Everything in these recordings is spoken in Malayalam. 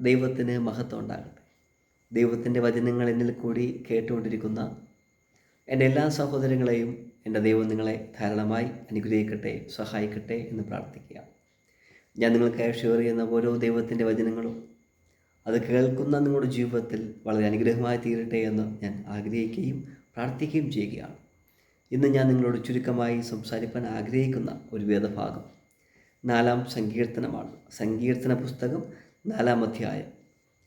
ദൈവത്തിന് മഹത്വം ഉണ്ടാകട്ടെ. ദൈവത്തിന്റെ വചനങ്ങൾ എന്നിൽ കൂടി കേട്ടുകൊണ്ടിരിക്കുന്ന എന്റെ എല്ലാ സഹോദരങ്ങളെയും എന്റെ ദൈവം നിങ്ങളെ ധാരാളമായി അനുഗ്രഹിക്കട്ടെ സഹായിക്കട്ടെ എന്ന് പ്രാർത്ഥിക്കുക. ഞാൻ നിങ്ങൾക്കായി ഷെയർ ചെയ്യുന്ന ഓരോ ദൈവത്തിന്റെ വചനങ്ങളും അത് കേൾക്കുന്ന നിങ്ങളുടെ ജീവിതത്തിൽ വളരെ അനുഗ്രഹമായി തീരട്ടെ എന്ന് ഞാൻ ആഗ്രഹിക്കുകയും പ്രാർത്ഥിക്കുകയും ചെയ്യുകയാണ്. ഇന്ന് ഞാൻ നിങ്ങളോട് ചുരുക്കമായി സംസാരിക്കാൻ ആഗ്രഹിക്കുന്ന ഒരു വേദഭാഗം. നാലാം സങ്കീർത്തനമാണ്. സങ്കീർത്തന പുസ്തകം നാലാം അധ്യായം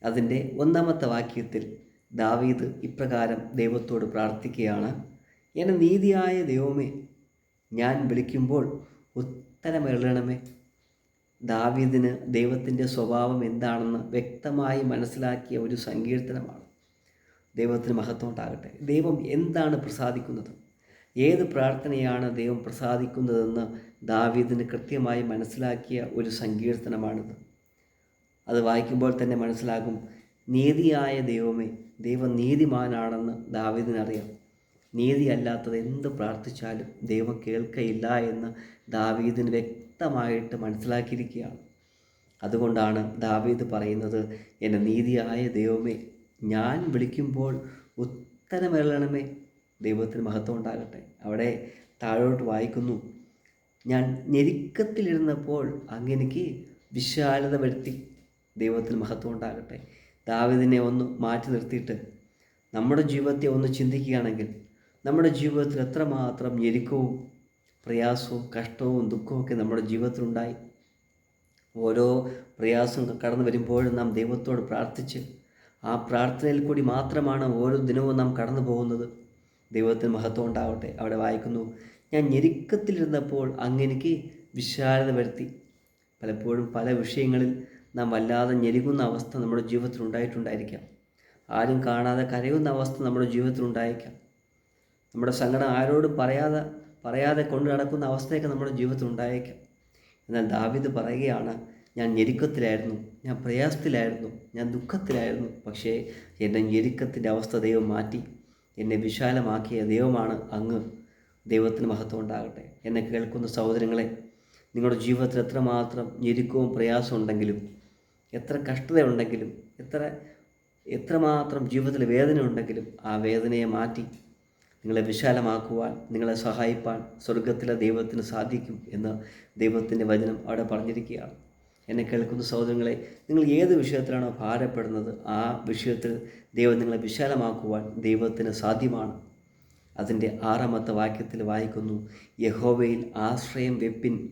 അതിന്റെ ഒന്നാമത്തെ വാക്യത്തിൽ ദാവീദ് ഇപ്രകാരം ദൈവത്തോട് പ്രാർത്ഥിക്കുകയാണ് എന്നെ നീതിയായ ദൈവമേ ഞാൻ വിളിക്കുമ്പോൾ ഉത്തരമേളണമേ ദാവീദിന് ദൈവത്തിന്റെ സ്വഭാവം എന്താണെന്ന് വ്യക്തമായി മനസ്സിലാക്കിയ ഒരു സങ്കീർത്തനമാണ്. ദൈവത്തിന് മഹത്വം ഉണ്ടാകട്ടെ. ദൈവം എന്താണ് പ്രസാദിക്കുന്നത്? ഏത് പ്രാർത്ഥനയാണ് ദൈവം പ്രസാദിക്കുന്നതെന്ന് ദാവീദിന് കൃത്യമായി മനസ്സിലാക്കിയ ഒരു സങ്കീർത്തനമാണിത്. അത് വായിക്കുമ്പോൾ തന്നെ മനസ്സിലാകും നീതിയായ ദൈവമേ ദൈവം നീതിമാനാണെന്ന് ദാവീദിനറിയാം. നീതിയല്ലാത്തത് എന്ത് പ്രാർത്ഥിച്ചാലും ദൈവം കേൾക്കയില്ല എന്ന് ദാവീദിന് വ്യക്തമായിട്ട് മനസ്സിലാക്കിയിരിക്കുകയാണ്. അതുകൊണ്ടാണ് ദാവീദ് പറയുന്നത് എന്റെ നീതിയായ ദൈവമേ ഞാൻ വിളിക്കുമ്പോൾ ഉത്തരമെല്ലണമേ ദൈവത്തിന് മഹത്വം ഉണ്ടാകട്ടെ. അവിടെ താഴോട്ട് വായിക്കുന്നു ഞാൻ ഞെരുക്കത്തിലിരുന്നപ്പോൾ അങ്ങനെ വിശാലത വരുത്തി. ദൈവത്തിന് മഹത്വം ഉണ്ടാകട്ടെ. ദാവിദിനെ ഒന്ന് മാറ്റി നിർത്തിയിട്ട് നമ്മുടെ ജീവിതത്തെ ഒന്ന് ചിന്തിക്കുകയാണെങ്കിൽ നമ്മുടെ ജീവിതത്തിൽ എത്രമാത്രം ഞെരുക്കവും പ്രയാസവും കഷ്ടവും ദുഃഖവും നമ്മുടെ ജീവിതത്തിലുണ്ടായി. ഓരോ പ്രയാസം കടന്നു വരുമ്പോഴും നാം ദൈവത്തോട് പ്രാർത്ഥിച്ച് ആ പ്രാർത്ഥനയിൽ കൂടി മാത്രമാണ് ഓരോ ദിനവും നാം കടന്നു പോകുന്നത്. ദൈവത്തിന് മഹത്വം ഉണ്ടാവട്ടെ. അവിടെ വായിക്കുന്നു ഞാൻ ഞെരുക്കത്തിലിരുന്നപ്പോൾ അങ്ങനെ വിശാലത വരുത്തി. പലപ്പോഴും പല വിഷയങ്ങളിൽ നാം വല്ലാതെ ഞെരുങ്ങുന്ന അവസ്ഥ നമ്മുടെ ജീവിതത്തിൽ ഉണ്ടായിട്ടുണ്ടായിരിക്കാം ആരും കാണാതെ കരയുന്ന അവസ്ഥ നമ്മുടെ ജീവിതത്തിൽ ഉണ്ടായിരിക്കാം നമ്മുടെ സങ്കടം ആരോടും പറയാതെ പറയാതെ കൊണ്ടു നടക്കുന്ന അവസ്ഥയൊക്കെ നമ്മുടെ ജീവിതത്തിൽ ഉണ്ടായേക്കാം എന്നാൽ ദാവിദ് പറയുകയാണ് ഞാൻ ഞെരുക്കത്തിലായിരുന്നു ഞാൻ പ്രയാസത്തിലായിരുന്നു ഞാൻ ദുഃഖത്തിലായിരുന്നു പക്ഷേ എന്റെ ഞെരുക്കത്തിന്റെ അവസ്ഥ ദൈവം മാറ്റി എന്നെ വിശാലമാക്കിയ ദൈവമാണ് അങ്ങ്. ദൈവത്തിന് മഹത്വം ഉണ്ടാകട്ടെ. എന്നെ കേൾക്കുന്ന സഹോദരങ്ങളെ നിങ്ങളുടെ ജീവിതത്തിൽ എത്രമാത്രം ഞെരുക്കവും പ്രയാസവും ഉണ്ടെങ്കിലും എത്ര കഷ്ടതയുണ്ടെങ്കിലും എത്ര എത്രമാത്രം ജീവിതത്തിൽ വേദന ഉണ്ടെങ്കിലും ആ വേദനയെ മാറ്റി നിങ്ങളെ വിശാലമാക്കുവാൻ നിങ്ങളെ സഹായിപ്പാൻ സ്വർഗത്തിലെ ദൈവത്തിന് സാധിക്കും എന്ന് ദൈവത്തിന്റെ വചനം അവിടെ പറഞ്ഞിരിക്കുകയാണ്. എന്നെ കേൾക്കുന്ന സഹോദരങ്ങളെ നിങ്ങൾ ഏത് വിഷയത്തിലാണോ ഭാരപ്പെടുന്നത് ആ വിഷയത്തിൽ ദൈവം നിങ്ങളെ വിശാലമാക്കുവാൻ ദൈവത്തിന് സാധ്യമാണ്. അതിന്റെ ആറാമത്തെ വാക്യത്തിൽ വായിക്കുന്നു യഹോവയിൽ ആശ്രയം വെപ്പിൻ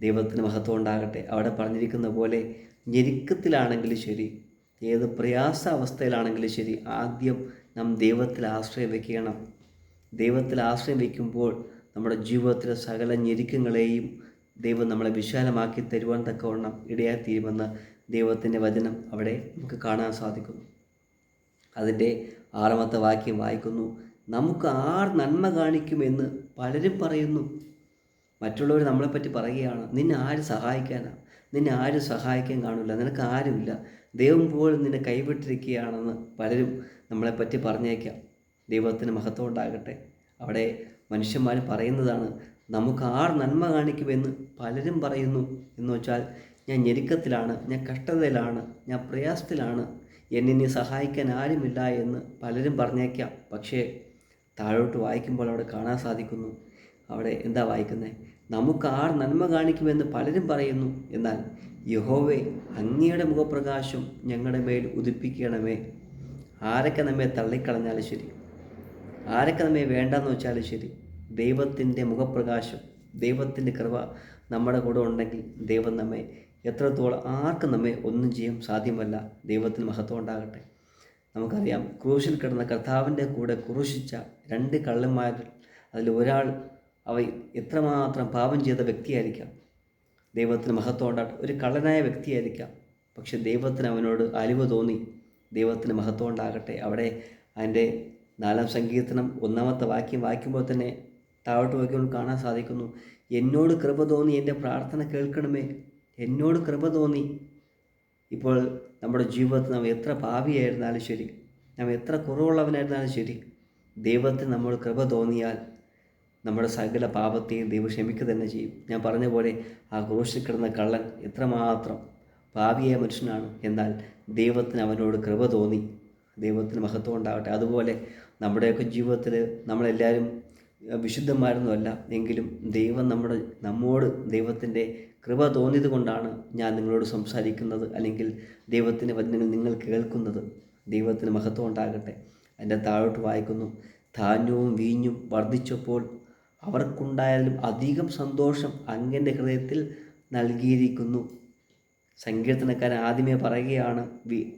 ദൈവത്തിന് മഹത്വം ഉണ്ടാകട്ടെ. അവിടെ പറഞ്ഞിരിക്കുന്ന പോലെ ഞെരുക്കത്തിലാണെങ്കിലും ശരി. ഏത് പ്രയാസ അവസ്ഥയിലാണെങ്കിലും ശരി. ആദ്യം നാം ദൈവത്തിൽ ആശ്രയം വയ്ക്കണം. ദൈവത്തിൽ ആശ്രയം വയ്ക്കുമ്പോൾ നമ്മുടെ ജീവിതത്തിലെ സകല ഞെരുക്കങ്ങളെയും ദൈവം നമ്മളെ വിശാലമാക്കി തരുവാൻ തക്കവണ്ണം ഇടയായിത്തീരുമെന്ന് ദൈവത്തിന്റെ വചനം അവിടെ നമുക്ക് കാണാൻ സാധിക്കുന്നു. അതിന്റെ ആറാമത്തെ വാക്യം വായിക്കുന്നു. നമുക്ക് ആർ നന്മ കാണിക്കുമെന്ന് പലരും പറയുന്നു. മറ്റുള്ളവർ നമ്മളെപ്പറ്റി പറയുകയാണ്. നിന്നെ ആര് സഹായിക്കാനാണ് നിന്നെ ആരും സഹായിക്കാൻ കാണില്ല. നിനക്ക് ആരുമില്ല ദൈവം പോലും നിന്നെ കൈവിട്ടിരിക്കുകയാണെന്ന് പലരും നമ്മളെപ്പറ്റി പറഞ്ഞേക്കാം. ദൈവത്തിന് മഹത്വം ഉണ്ടാകട്ടെ. അവിടെ മനുഷ്യന്മാർ പറയുന്നതാണ് നമുക്ക് ആർ നന്മ കാണിക്കുമെന്ന് പലരും പറയുന്നു. എന്ന് വെച്ചാൽ ഞാൻ ഞെരുക്കത്തിലാണ് ഞാൻ കഷ്ടതയിലാണ് ഞാൻ പ്രയാസത്തിലാണ് എന്നെ ഇനി സഹായിക്കാൻ ആരുമില്ല എന്ന് പലരും പറഞ്ഞേക്കാം. പക്ഷേ താഴോട്ട് വായിക്കുമ്പോൾ അവിടെ കാണാൻ സാധിക്കുന്നു. അവിടെ എന്താ വായിക്കുന്നത് നമുക്ക് ആർ നന്മ കാണിക്കുമെന്ന് പലരും പറയുന്നു. എന്നാൽ യഹോവെ അങ്ങയുടെ മുഖപ്രകാശം ഞങ്ങളുടെ മേൽ ഉദിപ്പിക്കണമേ. ആരൊക്കെ നമ്മെ തള്ളിക്കളഞ്ഞാലും ശരി? ആരൊക്കെ നമ്മെ വേണ്ടെന്ന് വെച്ചാലും ശരി? ദൈവത്തിന്റെ മുഖപ്രകാശം ദൈവത്തിന്റെ കൃപ നമ്മുടെ കൂടെ ഉണ്ടെങ്കിൽ ദൈവം നമ്മെ എത്രത്തോളം ആർക്കും നമ്മെ ഒന്നും ചെയ്യാൻ സാധ്യമല്ല. ദൈവത്തിന് മഹത്വം ഉണ്ടാകട്ടെ. നമുക്കറിയാം ക്രൂശിൽ കിടന്ന കർത്താവിന്റെ കൂടെ ക്രൂശിച്ച രണ്ട് കള്ളന്മാരിൽ അതിൽ ഒരാൾ അവ എത്രമാത്രം പാപം ചെയ്ത വ്യക്തിയായിരിക്കാം. ദൈവത്തിന് മഹത്വം ഉണ്ടാകട്ടെ. ഒരു കള്ളനായ വ്യക്തിയായിരിക്കാം. പക്ഷെ ദൈവത്തിന് അവനോട് അലിവ് തോന്നി. ദൈവത്തിന് മഹത്വം ഉണ്ടാകട്ടെ. അവിടെ അതിന്റെ നാലാം സങ്കീർത്തനം ഒന്നാമത്തെ വാക്യം വായിക്കുമ്പോൾ തന്നെ താഴോട്ട് വായിക്കുമ്പോൾ കാണാൻ സാധിക്കുന്നു. എന്നോട് കൃപ തോന്നി എന്റെ പ്രാർത്ഥന കേൾക്കണമേ. എന്നോട് കൃപ തോന്നി. ഇപ്പോൾ നമ്മുടെ ജീവിതത്തിൽ നാം എത്ര പാവിയായിരുന്നാലും ശരി. നാം എത്ര കുറവുള്ളവനായിരുന്നാലും ശരി. ദൈവത്തിന് നമ്മൾ കൃപ തോന്നിയാൽ നമ്മുടെ സകല പാപത്തെയും ദൈവം ക്ഷമിക്കുക തന്നെ ചെയ്യും. ഞാൻ പറഞ്ഞ പോലെ ആ ക്രൂശിൽ കിടന്ന കള്ളൻ എത്രമാത്രം പാപിയായ മനുഷ്യനാണ് എന്നാൽ ദൈവത്തിന് അവനോട് കൃപ തോന്നി. ദൈവത്തിന് മഹത്വം ഉണ്ടാവട്ടെ. അതുപോലെ നമ്മുടെയൊക്കെ ജീവിതത്തിൽ നമ്മളെല്ലാവരും വിശുദ്ധന്മാരൊന്നുമല്ല എങ്കിലും ദൈവം നമ്മുടെ നമ്മോട് ദൈവത്തിന്റെ കൃപ തോന്നിയത് കൊണ്ടാണ് ഞാൻ നിങ്ങളോട് സംസാരിക്കുന്നത് അല്ലെങ്കിൽ ദൈവത്തിന്റെ വചനങ്ങൾ നിങ്ങൾ കേൾക്കുന്നത്. ദൈവത്തിന് മഹത്വം ഉണ്ടാകട്ടെ. എന്റെ താഴോട്ട് വായിക്കുന്നു. ധാന്യവും വീഞ്ഞും വർദ്ധിച്ചപ്പോൾ അവർക്കുണ്ടായാലും അധികം സന്തോഷം അങ്ങന്റെ ഹൃദയത്തിൽ നൽകിയിരിക്കുന്നു. സങ്കീർത്തനക്കാരൻ ആദ്യമേ പറയുകയാണ്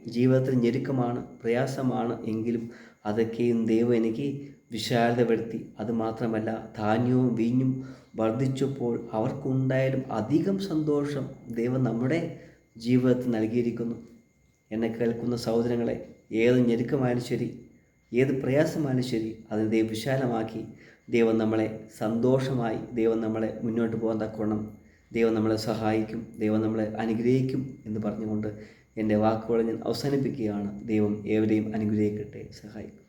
ജീവിതത്തിൽ ഞെരുക്കമാണ് പ്രയാസമാണ് എങ്കിലും അതൊക്കെയും ദൈവം എനിക്ക് വിശാലതപ്പെടുത്തി. അതുമാത്രമല്ല ധാന്യവും വീഞ്ഞും വർദ്ധിച്ചപ്പോൾ അവർക്കുണ്ടായാലും അധികം സന്തോഷം ദൈവം നമ്മുടെ ജീവിതത്തിൽ നൽകിയിരിക്കുന്നു. എന്നെ കേൾക്കുന്ന സഹോദരങ്ങളെ ഏത് ഞെരുക്കമായാലും ശരി ഏത് പ്രയാസമായാലും ശരി അതിനെ ദൈവം വിശാലമാക്കി. ദൈവം നമ്മളെ സന്തോഷമായി ദൈവം നമ്മളെ മുന്നോട്ട് പോകാൻ തക്കവണ്ണം ദൈവം നമ്മളെ സഹായിക്കും ദൈവം നമ്മളെ അനുഗ്രഹിക്കും എന്ന് പറഞ്ഞുകൊണ്ട് എന്റെ വാക്കുകൾ ഞാൻ അവസാനിപ്പിക്കുകയാണ്. ദൈവം ഏവരെയും അനുഗ്രഹിക്കട്ടെ സഹായിക്കും